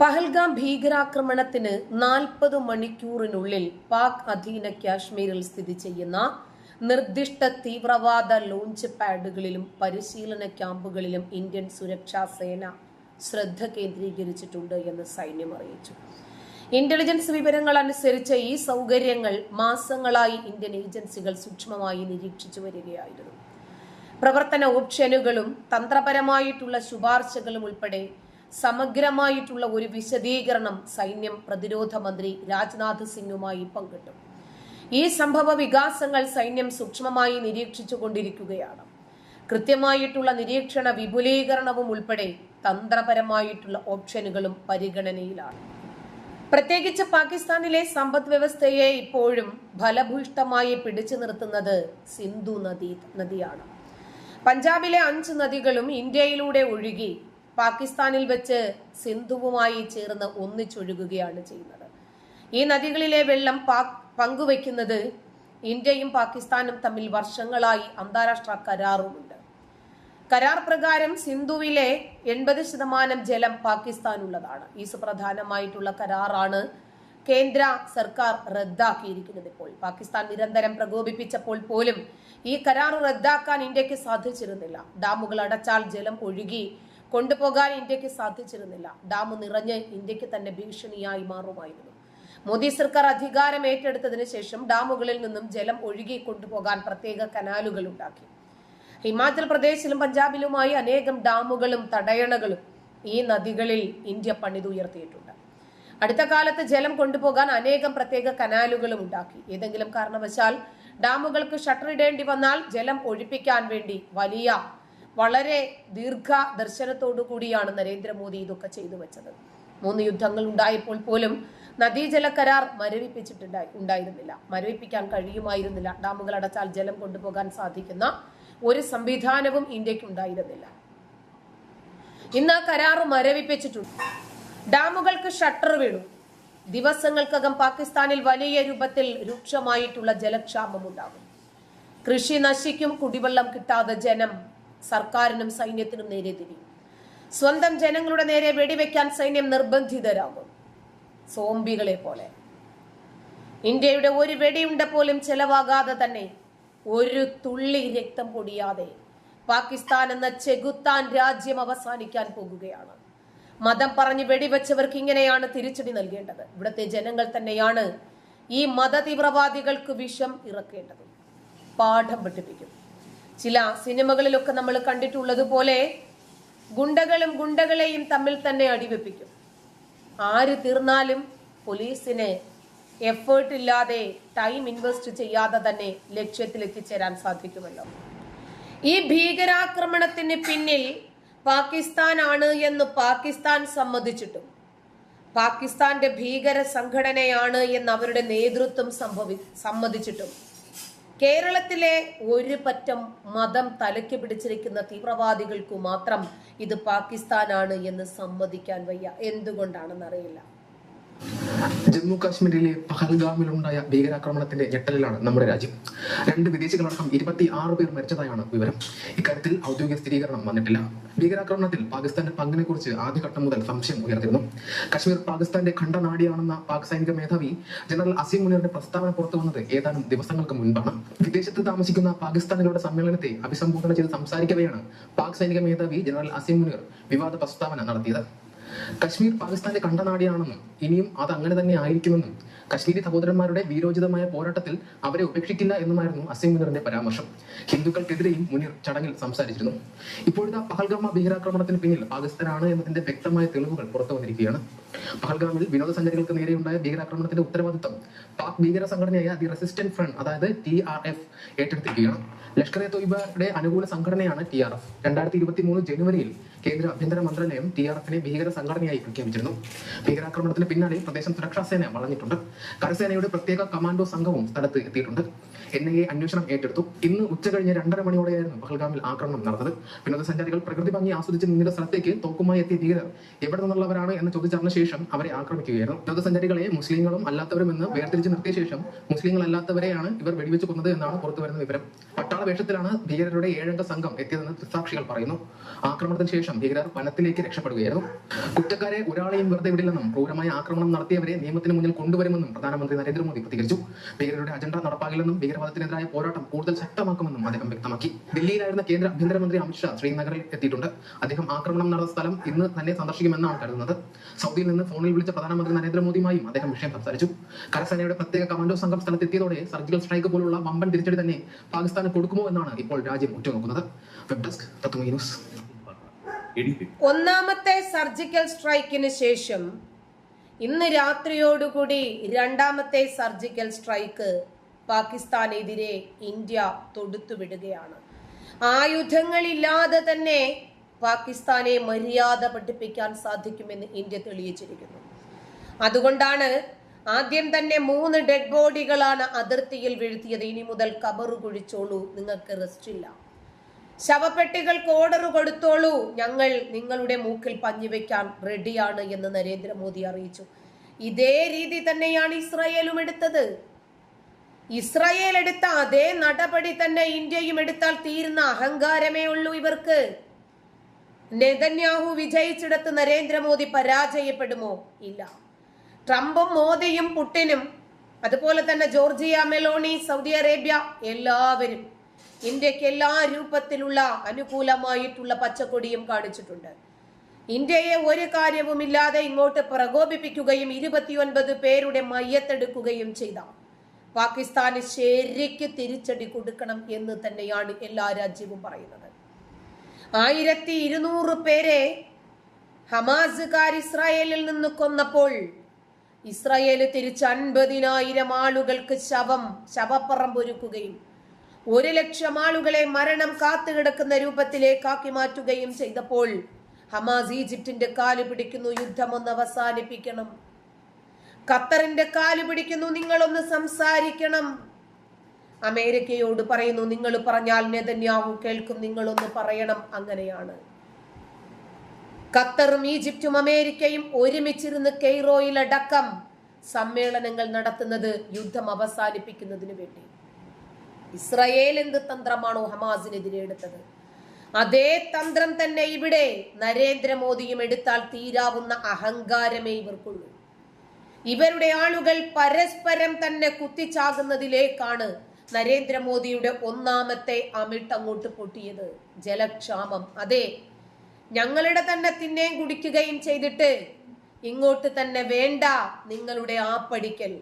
പഹൽഗാം ഭീകരാക്രമണത്തിന് നാൽപ്പത് മണിക്കൂറിനുള്ളിൽ പാക് അധീന കാശ്മീരിൽ സ്ഥിതി ചെയ്യുന്ന നിർദ്ദിഷ്ട തീവ്രവാദ ലോഞ്ച് പാഡുകളിലും പരിശീലന ക്യാമ്പുകളിലും ഇന്ത്യൻ സുരക്ഷാ സേന ശ്രദ്ധ കേന്ദ്രീകരിച്ചിട്ടുണ്ട് എന്ന് സൈന്യം അറിയിച്ചു. ഇന്റലിജൻസ് വിവരങ്ങൾ അനുസരിച്ച് ഈ സൗകര്യങ്ങൾ മാസങ്ങളായി ഇന്ത്യൻ ഏജൻസികൾ സൂക്ഷ്മമായി നിരീക്ഷിച്ചു വരികയായിരുന്നു. പ്രവർത്തന ഓപ്ഷനുകളും തന്ത്രപരമായിട്ടുള്ള ശുപാർശകളും ഉൾപ്പെടെ സമഗ്രമായിട്ടുള്ള ഒരു വിശദീകരണം സൈന്യം പ്രതിരോധ മന്ത്രി രാജ്നാഥ് സിംഗുമായി പങ്കിട്ടു. ഈ സംഭവ വികാസങ്ങൾ സൈന്യം സൂക്ഷ്മമായി നിരീക്ഷിച്ചു കൊണ്ടിരിക്കുകയാണ് കൃത്യമായിട്ടുള്ള നിരീക്ഷണ വിപുലീകരണവും ഉൾപ്പെടെ തന്ത്രപരമായിട്ടുള്ള ഓപ്ഷനുകളും പരിഗണനയിലാണ്. പ്രത്യേകിച്ച് പാകിസ്ഥാനിലെ സമ്പദ് വ്യവസ്ഥയെ ഇപ്പോഴും ഫലഭൂയിഷ്ടമായി പിടിച്ചു നിർത്തുന്നത് സിന്ധു നദി നദിയാണ്. പഞ്ചാബിലെ അഞ്ച് നദികളും ഇന്ത്യയിലൂടെ ഒഴുകി പാകിസ്ഥാനിൽ വെച്ച് സിന്ധുവുമായി ചേർന്ന് ഒന്നിച്ചൊഴുകുകയാണ് ചെയ്യുന്നത്. ഈ നദികളിലെ വെള്ളം പാക് പങ്കുവയ്ക്കുന്നത് ഇന്ത്യയും പാകിസ്ഥാനും തമ്മിൽ വർഷങ്ങളായി അന്താരാഷ്ട്ര കരാറുമുണ്ട്. കരാർ പ്രകാരം സിന്ധുവിലെ എൺപത് ശതമാനം ജലം പാകിസ്ഥാനുള്ളതാണ്. ഈ സുപ്രധാനമായിട്ടുള്ള കരാറാണ് കേന്ദ്ര സർക്കാർ റദ്ദാക്കിയിരിക്കുന്നത് ഇപ്പോൾ. പാകിസ്ഥാൻ നിരന്തരം പ്രകോപിപ്പിച്ചപ്പോൾ പോലും ഈ കരാർ റദ്ദാക്കാൻ ഇന്ത്യയ്ക്ക് സാധിച്ചിരുന്നില്ല. ഡാമുകൾ അടച്ചാൽ ജലം ഒഴുകി കൊണ്ടുപോകാൻ ഇന്ത്യയ്ക്ക് സാധിച്ചിരുന്നില്ല. ഡാം നിറഞ്ഞ് ഇന്ത്യയ്ക്ക് തന്നെ ഭീഷണിയായി മാറുമായിരുന്നു. മോദി സർക്കാർ അധികാരം ഏറ്റെടുത്തതിന് ശേഷം ഡാമുകളിൽ നിന്നും ജലം ഒഴുകി കൊണ്ടുപോകാൻ പ്രത്യേക കനാലുകൾ ഉണ്ടാക്കി. ഹിമാചൽ പ്രദേശിലും പഞ്ചാബിലുമായി അനേകം ഡാമുകളും തടയണകളും ഈ നദികളിൽ ഇന്ത്യ പണിതുയർത്തിയിട്ടുണ്ട്. അടുത്ത കാലത്ത് ജലം കൊണ്ടുപോകാൻ അനേകം പ്രത്യേക കനാലുകളും ഉണ്ടാക്കി. ഏതെങ്കിലും കാരണവശാൽ ഡാമുകൾക്ക് ഷട്ടർ ഇടേണ്ടി വന്നാൽ ജലം ഒഴിപ്പിക്കാൻ വേണ്ടി വലിയ വളരെ ദീർഘ ദർശനത്തോടു കൂടിയാണ് നരേന്ദ്രമോദി ഇതൊക്കെ ചെയ്തു വെച്ചത്. മൂന്ന് യുദ്ധങ്ങൾ ഉണ്ടായപ്പോൾ പോലും നദീജല കരാർ മരവിപ്പിച്ചിട്ടുണ്ടായി ഉണ്ടായിരുന്നില്ല. മരവിപ്പിക്കാൻ കഴിയുമായിരുന്നില്ല. ഡാമുകൾ അടച്ചാൽ ജലം കൊണ്ടുപോകാൻ സാധിക്കുന്ന ഒരു സംവിധാനവും ഇന്ത്യയ്ക്ക് ഉണ്ടായിരുന്നില്ല ഇന്ന് കരാർ മരവിപ്പിച്ചിട്ടുണ്ട്. ഡാമുകൾക്ക് ഷട്ടർ വീണു. ദിവസങ്ങൾക്കകം പാകിസ്ഥാനിൽ വലിയ രൂപത്തിൽ രൂക്ഷമായിട്ടുള്ള ജലക്ഷാമം ഉണ്ടാകും കൃഷി നശിക്കും കുടിവെള്ളം കിട്ടാതെ ജനം സർക്കാരിനും സൈന്യത്തിനും നേരെ തിരി സ്വന്തം ജനങ്ങളുടെ നേരെ വെടിവെക്കാൻ സൈന്യം നിർബന്ധിതരാകും. സോംബികളെ പോലെ. ഇന്ത്യയുടെ ഒരു വെടിയുണ്ട പോലും ചെലവാകാതെ തന്നെ ഒരു തുള്ളി രക്തം പൊടിയാതെ പാകിസ്ഥാൻ എന്ന ചെകുത്താൻ രാജ്യം അവസാനിക്കാൻ പോകുകയാണ്. മതം പറഞ്ഞ് വെടിവെച്ചവർക്ക് ഇങ്ങനെയാണ് തിരിച്ചടി നൽകേണ്ടത്. ഇവിടുത്തെ ജനങ്ങൾ തന്നെയാണ് ഈ മത തീവ്രവാദികൾക്ക് വിഷം ഇറക്കേണ്ടത്. പാഠം പഠിപ്പിക്കും. ചില സിനിമകളിലൊക്കെ നമ്മൾ കണ്ടിട്ടുള്ളതുപോലെ ഗുണ്ടകളും ഗുണ്ടകളെയും തമ്മിൽ തന്നെ അടിവെപ്പിക്കും. ആര് തീർന്നാലും പോലീസിന് എഫേർട്ട് ഇല്ലാതെ ടൈം ഇൻവെസ്റ്റ് ചെയ്യാതെ തന്നെ ലക്ഷ്യത്തിൽ എത്തിച്ചേരാൻ സാധിക്കുമല്ലോ. ഈ ഭീകരാക്രമണത്തിന് പിന്നിൽ പാകിസ്ഥാനാണ് എന്ന് പാകിസ്ഥാൻ സമ്മതിച്ചിട്ടും പാകിസ്ഥാന്റെ ഭീകര സംഘടനയാണ് എന്ന് അവരുടെ നേതൃത്വം സംഭവി സമ്മതിച്ചിട്ടും കേരളത്തിലെ ഒരു പറ്റം മതം തലയ്ക്ക് പിടിച്ചിരിക്കുന്ന തീവ്രവാദികൾക്കു മാത്രം ഇത് പാകിസ്ഥാനാണ് എന്ന് സമ്മതിക്കാൻ വയ്യ. എന്തുകൊണ്ടാണെന്നറിയില്ല. ജമ്മു കാശ്മീരിലെ പഹൽഗാമിലുണ്ടായ ഭീകരാക്രമണത്തിന്റെ ഞെട്ടലിലാണ് നമ്മുടെ രാജ്യം. രണ്ട് വിദേശികളടക്കം ഇരുപത്തി ആറ് പേർ മരിച്ചതായാണ് വിവരം. ഇക്കാര്യത്തിൽ ഔദ്യോഗിക സ്ഥിരീകരണം വന്നിട്ടില്ല. ഭീകരാക്രമണത്തിൽ പാകിസ്ഥാന്റെ പങ്കിനെ കുറിച്ച് ആദ്യഘട്ടം മുതൽ സംശയം ഉയർത്തിരുന്നു കശ്മീർ പാകിസ്ഥാന്റെ ഖണ്ഡനാടിയാണെന്ന പാക് സൈനിക മേധാവി ജനറൽ അസീം മുനീറിന്റെ പ്രസ്താവന പുറത്തു വന്നത് ഏതാനും ദിവസങ്ങൾക്ക് മുൻപാണ്. വിദേശത്ത് താമസിക്കുന്ന പാകിസ്ഥാനികളുടെ സമ്മേളനത്തെ അഭിസംബോധന ചെയ്ത് സംസാരിക്കവെയാണ് പാക് സൈനിക മേധാവി ജനറൽ അസീം മുനീർ വിവാദ പ്രസ്താവന നടത്തിയത്. കശ്മീർ പാകിസ്ഥാന്റെ കണ്ടനാടിയാണെന്നും ഇനിയും അത് അങ്ങനെ തന്നെ ആയിരിക്കുമെന്നും കശ്മീരി സഹോദരന്മാരുടെ വീരോചിതമായ പോരാട്ടത്തിൽ അവരെ ഉപേക്ഷിക്കില്ല എന്നുമായിരുന്നു അസീം മുനീറിന്റെ പരാമർശം. ഹിന്ദുക്കൾക്കെതിരെയും മുനീർ ചടങ്ങിൽ സംസാരിച്ചിരുന്നു. ഇപ്പോഴത്തെ പഹൽഗാമ ഭീകരാക്രമണത്തിന് പിന്നിൽ പാകിസ്ഥാനാണ് എന്നതിന്റെ വ്യക്തമായ തെളിവുകൾ പുറത്തു വന്നിരിക്കുകയാണ്. പഹൽഗാമിൽ വിനോദസഞ്ചാരികൾക്ക് നേരെയുണ്ടായ ഭീകരാക്രമണത്തിന്റെ ഉത്തരവാദിത്തം പാക് ഭീകര സംഘടനയായ ദി റെസിസ്റ്റന്റ് ഫ്രണ്ട് അതായത് ടി ആർ എഫ് ഏറ്റെടുത്തിരിക്കുകയാണ്. ലഷ്കർ എ തൊയ്ബയുടെ അനുകൂല സംഘടനയാണ് ടി ആർ എഫ്. രണ്ടായിരത്തി ഇരുപത്തി മൂന്ന് ജനുവരിയിൽ കേന്ദ്ര ആഭ്യന്തര മന്ത്രാലയം ടി ആർ എഫിനെ ഭീകര സംഘടനയായി പ്രഖ്യാപിച്ചിരുന്നു. ഭീകരാക്രമണത്തിന് പിന്നാലെ പ്രദേശം സുരക്ഷാ സേന വളഞ്ഞിട്ടുണ്ട്. കരസേനയുടെ പ്രത്യേക കമാൻഡോ സംഘവും സ്ഥലത്ത് എത്തിയിട്ടുണ്ട്. എൻ ഐ എ അന്വേഷണം ഏറ്റെടുത്തു. ഇന്ന് ഉച്ച കഴിഞ്ഞ് രണ്ടര മണിയോടെയായിരുന്നു പഹൽഗാമിൽ ആക്രമണം നടന്നത്. വിനോദസഞ്ചാരികൾ പ്രകൃതി ഭംഗി ആസ്വദിച്ച് നിന്ന സ്ഥലത്തേക്ക് തോക്കുമായി എത്തിയ ഭീകരർ എവിടെ നിന്നുള്ളവരാണ്? എന്ന് ചോദിച്ചറിഞ്ഞ ശേഷം അവരെ ആക്രമിക്കുകയായിരുന്നു. വിനോദസഞ്ചാരികളെ മുസ്ലിങ്ങളും അല്ലാത്തവരും എന്ന് വേർതിരിച്ച് നിർത്തിയ ശേഷം മുസ്ലിങ്ങൾ അല്ലാത്തവരെയാണ് ഇവർ വെടിവെച്ച് കൊന്നത് എന്നാണ് പുറത്തുവരുന്ന വിവരം. പട്ടാള വേഷത്തിലാണ് ഭീകരരുടെ ഏഴംഗ സംഘം എത്തിയതെന്ന് ദൃക്സാക്ഷികൾ പറയുന്നു. ആക്രമണത്തിന് ശേഷം ശേഷം ഭീകരർ വനത്തിലേക്ക് രക്ഷപ്പെടുകയായിരുന്നു. കുറ്റക്കാരെ ഒരാളെയും വെറുതെ വിടില്ലെന്നും ക്രൂരമായ ആക്രമണം നടത്തിയവരെ നിയമത്തിന് മുന്നിൽ കൊണ്ടുവരുമെന്നും പ്രധാനമന്ത്രി നരേന്ദ്രമോദി പ്രതികരിച്ചു. ഭീകരരുടെ അജണ്ട നടപ്പാകില്ലെന്നും ഭീകരവാദത്തിനെതിരായ പോരാട്ടം കൂടുതൽ ശക്തമാക്കുമെന്നും അദ്ദേഹം വ്യക്തമാക്കി. ദില്ലിയിലായിരുന്ന കേന്ദ്ര ആഭ്യന്തരമന്ത്രി അമിത്ഷാ ശ്രീനഗറിൽ എത്തിയിട്ടുണ്ട്. അദ്ദേഹം ആക്രമണം നടന്ന സ്ഥലം ഇന്ന് തന്നെ സന്ദർശിക്കുമെന്നാണ് കരുതുന്നത്. സൗദിയിൽ നിന്ന് ഫോണിൽ വിളിച്ച പ്രധാനമന്ത്രി നരേന്ദ്രമോദിയുമായും അദ്ദേഹം വിഷയം സംസാരിച്ചു. കരസേനയുടെ പ്രത്യേക കമാൻഡോ സംഘം സ്ഥലത്തെത്തിയതോടെ സർജിക്കൽ സ്ട്രൈക്ക് പോലുള്ള വമ്പൻ തിരിച്ചടി തന്നെ പാകിസ്ഥാന് കൊടുക്കുമോ എന്നാണ് ഇപ്പോൾ രാജ്യം ഉറ്റുനോക്കുന്നത്. Web desk Tatwa news. ഒന്നാമത്തെ സർജിക്കൽ സ്ട്രൈക്കിന് ശേഷം ഇന്ന് രാത്രിയോടുകൂടി രണ്ടാമത്തെ സർജിക്കൽ സ്ട്രൈക്ക് പാകിസ്ഥാനെതിരെ ഇന്ത്യ തൊടുത്തുവിടുകയാണ്. ആയുധങ്ങളില്ലാതെ തന്നെ പാകിസ്ഥാനെ മര്യാദ പഠിപ്പിക്കാൻ സാധിക്കുമെന്ന് ഇന്ത്യ തെളിയിച്ചിരിക്കുന്നു. അതുകൊണ്ടാണ് ആദ്യം തന്നെ മൂന്ന് ഡെഡ് ബോഡികളാണ് അതിർത്തിയിൽ വീഴ്ത്തിയത്. ഇനി മുതൽ കബറു കുഴിച്ചോളൂ നിങ്ങൾക്ക് റെസ്റ്റ് ഇല്ല ശവപ്പെട്ടികൾക്ക് ഓർഡർ കൊടുത്തോളൂ. ഞങ്ങൾ നിങ്ങളുടെ മൂക്കിൽ പഞ്ഞുവെക്കാൻ റെഡിയാണ് എന്ന് നരേന്ദ്രമോദി അറിയിച്ചു. ഇതേ രീതി തന്നെയാണ് ഇസ്രായേലും എടുത്തത്. ഇസ്രായേൽ എടുത്ത അതേ നടപടി തന്നെ ഇന്ത്യയും എടുത്താൽ തീരുന്ന അഹങ്കാരമേ ഉള്ളൂ ഇവർക്ക്. നെതന്യാഹു വിജയിച്ചിടത്ത് നരേന്ദ്രമോദി പരാജയപ്പെടുമോ? ഇല്ല. ട്രംപും മോദിയും പുട്ടിനും അതുപോലെ തന്നെ ജോർജിയ മെലോണി സൗദി അറേബ്യ എല്ലാവരും ഇന്ത്യയ്ക്ക് എല്ലാ രൂപത്തിലുള്ള അനുകൂലമായിട്ടുള്ള പച്ചക്കൊടിയും കാണിച്ചിട്ടുണ്ട്. ഇന്ത്യയെ ഒരു കാര്യവുമില്ലാതെ ഇങ്ങോട്ട് പ്രകോപിപ്പിക്കുകയും ഇരുപത്തിയൊൻപത് പേരുടെ മയ്യത്തെടുക്കുകയും ചെയ്ത പാകിസ്ഥാന് ശരിക്ക് തിരിച്ചടി കൊടുക്കണം എന്ന് തന്നെയാണ് എല്ലാ രാജ്യവും പറയുന്നത്. ആയിരത്തി ഇരുന്നൂറ് പേരെ ഹമാസുകാർ ഇസ്രായേലിൽ നിന്ന് കൊന്നപ്പോൾ ഇസ്രായേൽ തിരിച്ച് അൻപതിനായിരം ആളുകൾക്ക് ശവം ശവപ്പറമ്പൊരുക്കുകയും ഒരു ലക്ഷം ആളുകളെ മരണം കാത്തുകിടക്കുന്ന രൂപത്തിലേക്കാക്കി മാറ്റുകയും ചെയ്തപ്പോൾ ഹമാസ് ഈജിപ്തിന്റെ കാൽ പിടിക്കുന്നു യുദ്ധം ഒന്ന് അവസാനിപ്പിക്കണം. ഖത്തറിന്റെ കാൽ പിടിക്കുന്നു നിങ്ങളൊന്ന് സംസാരിക്കണം. അമേരിക്കയോട് പറയുന്നു നിങ്ങൾ പറഞ്ഞാൽ നെതന്യാഹു കേൾക്കും നിങ്ങളൊന്ന് പറയണം. അങ്ങനെയാണ്. ഖത്തറും ഈജിപ്തും അമേരിക്കയും ഒരുമിച്ചിരുന്ന് കെയ്റോയിലടക്കം സമ്മേളനങ്ങൾ നടത്തുന്നത് യുദ്ധം അവസാനിപ്പിക്കുന്നതിന് വേണ്ടി. ഇസ്രയേൽ എന്ത് തന്ത്രമാണോ ഹമാസിനെതിരെ എടുത്തത്? അതേ തന്ത്രം തന്നെ ഇവിടെ നരേന്ദ്രമോദിയും എടുത്താൽ തീരാവുന്ന അഹങ്കാരമേ ഇവർക്കുള്ളൂ. ഇവരുടെ ആളുകൾ പരസ്പരം തന്നെ കുത്തിച്ചാകുന്നതിലേക്കാണ് നരേന്ദ്രമോദിയുടെ ഒന്നാമത്തെ അമിട്ട് അങ്ങോട്ട് പൊട്ടിയത്. ജലക്ഷാമം. അതെ ഞങ്ങളുടെ തന്നെ തിന്നേം കുടിക്കുകയും ചെയ്തിട്ട് ഇങ്ങോട്ട് തന്നെ വേണ്ട നിങ്ങളുടെ ആ പഠിക്കൽ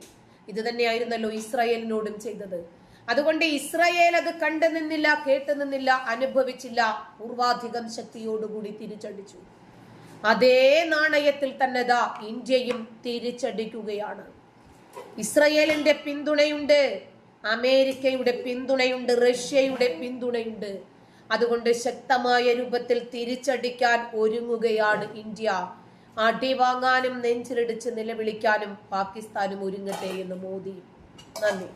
ഇത് തന്നെയായിരുന്നല്ലോ ഇസ്രായേലിനോടും ചെയ്തത്. അതുകൊണ്ട് ഇസ്രയേൽ അത് കണ്ടു നിന്നില്ല കേട്ടു നിന്നില്ല അനുഭവിച്ചില്ല. പൂർവാധികം ശക്തിയോടുകൂടി തിരിച്ചടിച്ചു. അതേ നാണയത്തിൽ തന്നെ ദാ ഇന്ത്യയും തിരിച്ചടിക്കുകയാണ്. ഇസ്രയേലിന്റെ പിന്തുണയുണ്ട് അമേരിക്കയുടെ പിന്തുണയുണ്ട് റഷ്യയുടെ പിന്തുണയുണ്ട്. അതുകൊണ്ട് ശക്തമായ രൂപത്തിൽ തിരിച്ചടിക്കാൻ ഒരുങ്ങുകയാണ് ഇന്ത്യ. അടി വാങ്ങാനും നെഞ്ചിലിടിച്ച് നിലവിളിക്കാനും പാകിസ്ഥാനും ഒരുങ്ങട്ടെ എന്ന് മോദി നന്ദി.